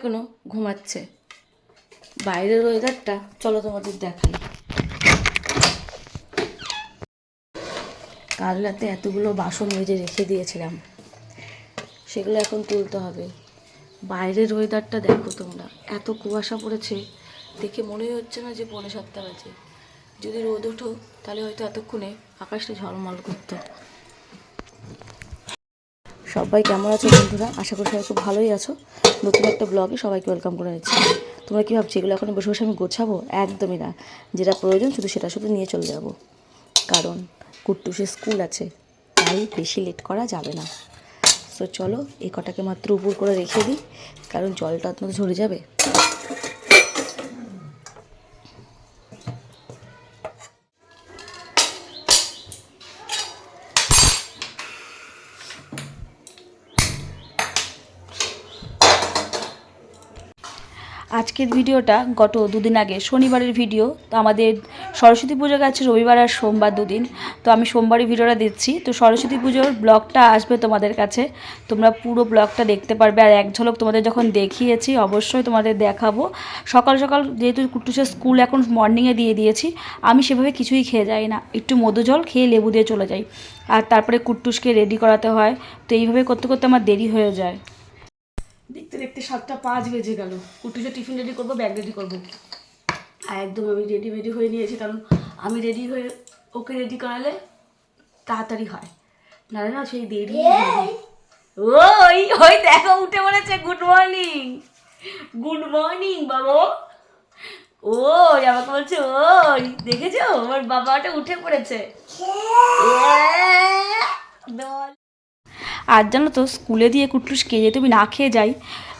এখনও ঘুমাচ্ছে। বাইরের ওয়েদারটা চলো তোমাদের দেখাই। কাল রাতে এতগুলো বাসন মেজে রেখে দিয়েছিলাম। সেগুলো এখন তুলতে হবে। বাইরের ওয়েদারটা দেখো তোমরা। এত কুয়াশা পড়েছে, দেখে মনেই হচ্ছে না যে পৌনে সাতটা বাজে। যদি রোদ ওঠো, তাহলে হয়তো এতক্ষণে আকাশটা ঝলমল করতো। সবাই কেমন আছো বন্ধুরা? আশা করি সবাই খুব ভালোই আছো। নতুন একটা ব্লগে সবাইকে ওয়েলকাম করে নিচ্ছি। তোমরা কী ভাবছ, এগুলো এখন বসে বসে আমি গোছাবো? একদমই না। যেটা প্রয়োজন শুধু সেটা শুধু নিয়ে চলে যাব। কারণ কুট্টুসে স্কুল আছে, তাই বেশি লেট করা যাবে না। তো চলো এই কটাকে মাত্র উপর করে রেখে দিই, কারণ জলটা আপনাদের ঝরে যাবে। আজকের ভিডিওটা গত দুদিন আগে, শনিবারের ভিডিও। তো আমাদের সরস্বতী পুজো গেছে রবিবার আর সোমবার দুদিন। তো আমি সোমবারই ভিডিওটা দিচ্ছি। তো সরস্বতী পুজোর ব্লগটা আসবে তোমাদের কাছে। তোমরা পুরো ব্লগটা দেখতে পারবে। আর এক ঝলক তোমাদের যখন দেখিয়েছি, অবশ্যই তোমাদের দেখাবো। সকাল সকাল যেহেতু কুট্টুসের স্কুল এখন মর্নিংয়ে দিয়ে দিয়েছি, আমি সেভাবে কিছুই খেয়ে যাই না। একটু মধু জল খেয়ে লেবু দিয়ে চলে যাই। আর তারপরে কুট্টুসকে রেডি করাতে হয়। তো এইভাবে করতে করতে আমার দেরি হয়ে যায়। দেখতে দেখতে সাতটা পাঁচ বেজে গেল। কুটুসে টিফিন রেডি করব ব্যাগ রেডি করব। আর একদম আমি রেডি রেডি হয়ে নিয়েছি কারণ আমি রেডি হয়ে ওকে রেডি করালে তাড়াতাড়ি হয়। নাহলে না সেই দেরি ওই ওই দেখো উঠে পড়েছে গুড মর্নিং গুড মর্নিং বাবু। ওই আমাকে বলছে ওই দেখেছ? আমার বাবাটা উঠে পড়েছে। দল। আর জানো তো স্কুলে দিয়ে কুটলুস কে যে আমি না খেয়ে যাই।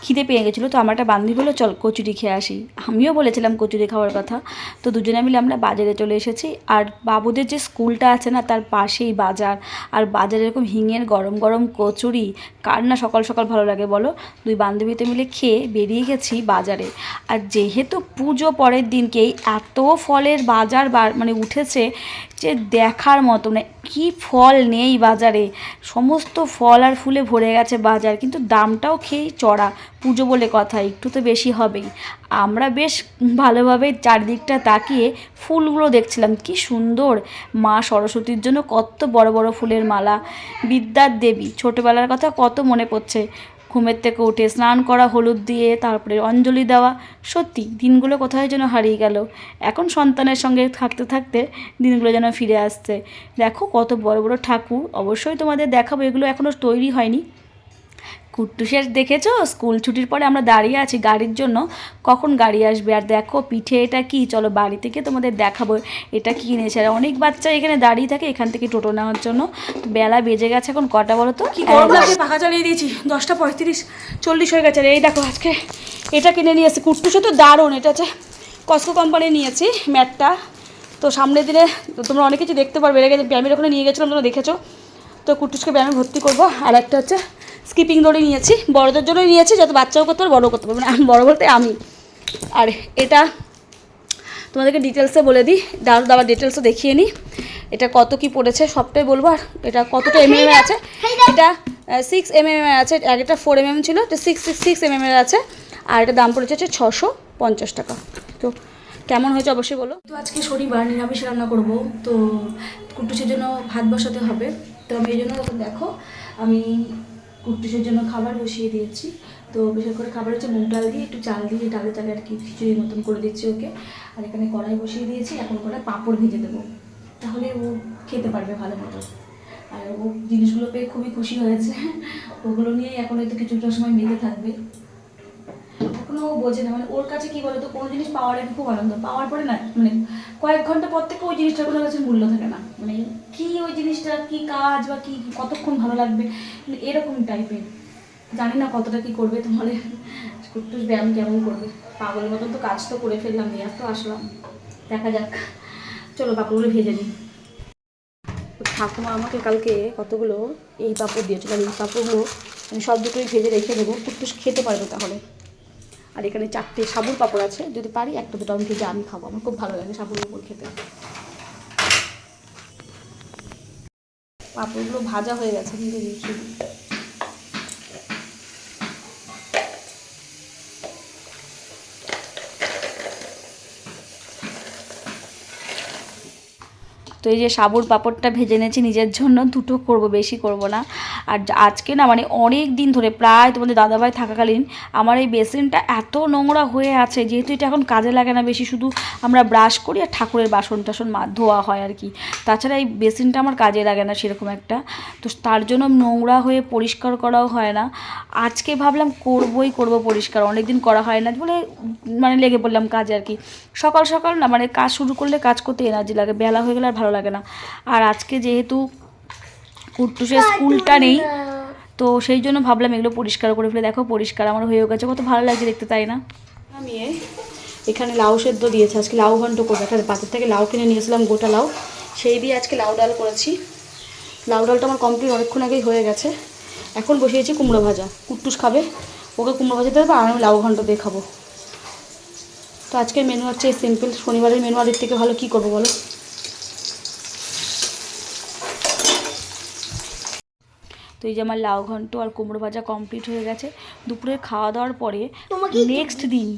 খিদে পেয়ে গেছিল, তো আমার একটা বান্ধবী বলল, চল কচুরি খেয়ে আসি। আমিও বলেছিলাম কচুরি খাওয়ার কথা। তো দুজনে মিলে আমরা বাজারে চলে এসেছি। আর বাবুদের যে স্কুলটা আছে না, তার পাশেই বাজার। আর বাজারে এরকম হিঙের গরম গরম কচুরি, কার না সকাল সকাল ভালো লাগে বলো? দুই বান্ধবীতে মিলে খেয়ে বেরিয়ে গেছি বাজারে। আর যেহেতু পুজো পরের দিনকেই এত ফলের বাজার মানে উঠেছে যে দেখার মতো মানে কী ফল নেই বাজারে। সমস্ত ফল আর ফুলে ভরে গেছে বাজার, কিন্তু দামটাও খেয়েই চড়া। পুজো বলে কথা, একটু তো বেশি হবেই। আমরা বেশ ভালোভাবে চারদিকটা তাকিয়ে ফুলগুলো দেখছিলাম, কি সুন্দর! মা সরস্বতীর জন্য কত বড় বড় ফুলের মালা। বিদ্যার দেবী, ছোটোবেলার কথা কত মনে পড়ছে। ঘুমের থেকে উঠে স্নান করা, হলুদ দিয়ে তারপরে অঞ্জলি দেওয়া, সত্যি দিনগুলো কোথায় যেন হারিয়ে গেল। এখন সন্তানের সঙ্গে থাকতে থাকতে দিনগুলো যেন ফিরে আসছে। দেখো কত বড় বড় ঠাকুর, অবশ্যই তোমাদের দেখাবো, এগুলো এখনও তৈরি হয়নি। কুট্টুসের দেখেছ? স্কুল ছুটির পরে আমরা দাঁড়িয়ে আছি গাড়ির জন্য। কখন গাড়ি আসবে? আর দেখো পিঠে এটা কি? চলো বাড়ি থেকে তোমাদের দেখাবো এটা কি কিনেছে আর অনেক বাচ্চা এখানে দাঁড়িয়ে থাকে এখান থেকে টোটো নেওয়ার জন্য। বেলা বেজে গেছে এখন কটা বলো তো? কি গরম লাগছে পাখা চালিয়ে দিয়েছি। দশটা পঁয়ত্রিশ চল্লিশ হয়ে গেছে এই দেখো আজকে এটা কিনে নিয়ে এসেছি। কুট্টুসে তো দারুণ। এটা হচ্ছে কস্কো কোম্পানি নিয়েছি ম্যাটটা। তো সামনের দিনে তোমরা অনেক কিছু দেখতে পারবে। এর আগে ব্যায়ামের ওখানে নিয়ে গেছিলাম তোমরা দেখেছ। তো কুটুসকে ব্যায়ামে ভর্তি করব। আর একটা হচ্ছে স্কিপিং দড়ি নিয়েছি বড়দের জন্যই নিয়েছি যাতে বাচ্চাও করতে পারবে বড়ও করতে পারবে মানে বড়ো বলতে আমি। আর এটা তোমাদেরকে ডিটেলসে বলে দিই। দাঁড়ো দাবার ডিটেলসও দেখিয়ে নিই। এটা কত কি পড়েছে সবটাই বলব। আর এটা কতটা এম এম আছে? এটা সিক্স এম এম আছে। এটা ফোর এম এম ছিল। এটা six six six M M এর আছে। আর এটা দাম পড়েছে হচ্ছে ছশো পঞ্চাশ টাকা। তো কেমন হয়েছে অবশ্যই বলো। তো আজকে শনিবার নিরামিষ রান্না করব। তো কুটুসের জন্য ভাত বসাতে হবে। তো আমি এই জন্য দেখো আমি কুটুসের জন্য খাবার বসিয়ে দিয়েছি। তো বিশেষ করে খাবার হচ্ছে মুগ ডাল দিয়ে একটু চাল দিয়ে, ডালে চালে আর কি খিচুড়ির মতন করে দিচ্ছি ওকে। আর এখানে কড়াই বসিয়ে দিয়েছি, এখন কড়াই পাঁপড় ভেজে দেবো। তাহলে ও খেতে পারবে ভালো মতো। আর ও জিনিসগুলো পেয়ে খুবই খুশি হয়েছে। ওগুলো নিয়েই এখন হয়তো কিছুটা সময় মেতে থাকবে। এখনও ও বোঝে না মানে ওর কাছে কি বলতো, কোনো জিনিস পাওয়ার খুব আনন্দ। পাওয়ার পরে না মানে কয়েক ঘণ্টা পর থেকে ওই জিনিসটার কোনো কাছে মূল্য থাকে না। মানে জিনিসটা কি কাজ বা কি, কতক্ষণ ভালো লাগবে? এরকম টাইপের জানি না কতটা কি করবে তাহলে একটু ব্যায়াম কেমন করবে? পাগলের মতন তো কাজ তো করে ফেললাম, নিয়ে তো আসলাম। দেখা যাক। চলো পাপড়গুলো ভেজে নিই। ঠাকুমা আমাকে কালকে কতগুলো এই পাপড় দিয়েছিল। আর এই পাপড়গুলো আমি সব দুটোই ভেজে রেখে দেবো। একটু খেতে পারব তাহলে। আর এখানে চারটে সাবুর পাপড় আছে। যদি পারি একটা দুটো আমি ভেজে আমি খাব। আমার খুব ভালো লাগে সাবুর পাপড় খেতে। পাপড়গুলো ভাজা হয়ে গেছে কিন্তু দেখি তো এই যে সাবুর পাপড়টা ভেজে নিয়েছি নিজের জন্য দুটো করব, বেশি করব না। আর আজকে না মানে অনেক দিন ধরে, প্রায় তোমাদের দাদাভাই থাকাকালীন আমার এই বেসিনটা এত নোংরা হয়ে আছে, যেহেতু এটা এখন কাজে লাগে না বেশি, শুধু আমরা ব্রাশ করি আর ঠাকুরের বাসন টাসন মা- ধোয়া হয় আর কি। তাছাড়া এই বেসিনটা আমার কাজে লাগে না সেরকম একটা। তো তার জন্য নোংরা হয়ে পরিষ্কার করাও হয় না। আজকে ভাবলাম করবই করব পরিষ্কার অনেক দিন করা হয় না বলে মানে লেগে পড়লাম কাজে আর কি। সকাল সকাল না মানে কাজ শুরু করলে কাজ করতে এনার্জি লাগে, বেলা হয়ে গেলে আর ভালো লাগে না। আর আজকে যেহেতু কুট্টুসের স্কুলটা নেই, তো সেই জন্য ভাবলাম এগুলো পরিষ্কার করে ফেলে। দেখো পরিষ্কার আমার হয়েও গেছে, কত ভালো লাগছে দেখতে, তাই না? আমি এখানে লাউ সেদ্ধ দিয়েছে, আজকে লাউ ঘন্ট করব। একটা বাজার থেকে লাউ কিনে নিয়েছিলাম গোটা লাউ। সেই দিয়ে আজকে লাউ ডাল করেছি। লাউ ডালটা আমার কমপ্লিট অনেকক্ষণ আগেই হয়ে গেছে। এখন বসিয়েছি কুমড়ো ভাজা। কুট্টুস খাবে, ওকে কুমড়ো ভাজা দেবো আর আমি লাউ ঘন্ট দিয়ে খাব। তো আজকের মেনু হচ্ছে সিম্পল শনিবারের মেনু আর থেকে ভালো কী করব বলো? তো এই যে আমার লাউ ঘন্ট আর কুমড়ো ভাজা কমপ্লিট হয়ে গেছে। দুপুরে খাওয়া দাওয়ার পরে নেক্সট দিন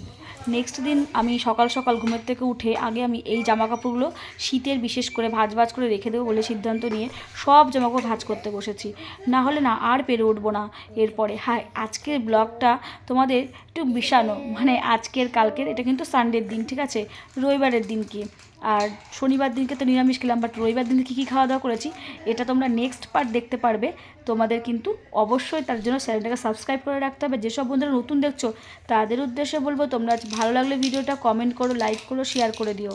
নেক্সট দিন আমি সকাল সকাল ঘুমের থেকে উঠে আগে আমি এই জামা কাপড়গুলো শীতের বিশেষ করে ভাজ ভাজ করে রেখে দেবো বলে সিদ্ধান্ত নিয়ে সব জামা কাপড় ভাজ করতে বসেছি। না হলে না আর পেরে উঠবো না এরপরে। হ্যাঁ আজকের ব্লগটা তোমাদের একটু বিষানো মানে আজকের কালকের এটা কিন্তু সানডের দিন ঠিক আছে? রবিবারের দিন কি আর শনিবার দিনকে তো নিরামিষ খেলাম বাট রবিবার দিনকে কী কী খাওয়া দাওয়া করেছি, এটা তোমরা নেক্সট পার্ট দেখতে পারবে। তোমাদের কিন্তু অবশ্যই তার জন্য চ্যানেলটাকে সাবস্ক্রাইব করে রাখতে হবে। যেসব বন্ধুরা নতুন দেখছ, তাদের উদ্দেশ্যে বলব, তোমরা ভালো লাগলে ভিডিওটা কমেন্ট করো লাইক করো শেয়ার করে দিও।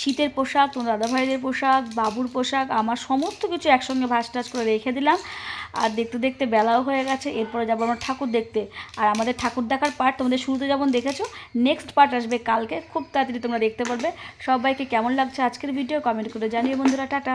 শীতের পোশাক, তোমার দাদাভাইদের পোশাক, বাবুর পোশাক, আমার সমস্ত কিছু একসঙ্গে ভাস টাস করে রেখে দিলাম। আর দেখতে দেখতে বেলাও হয়ে গেছে, এরপরে যাব আমরা ঠাকুর দেখতে। আর আমাদের ঠাকুর দেখার পার্ট তোমাদের শুরুতে যেমন দেখেছ নেক্সট পার্ট আসবে কালকে। খুব তাড়াতাড়ি তোমরা দেখতে পারবে। সবাইকে কেমন লাগছে আজকের ভিডিও কমেন্ট করে জানিয়ে বন্ধুরা, টাটা।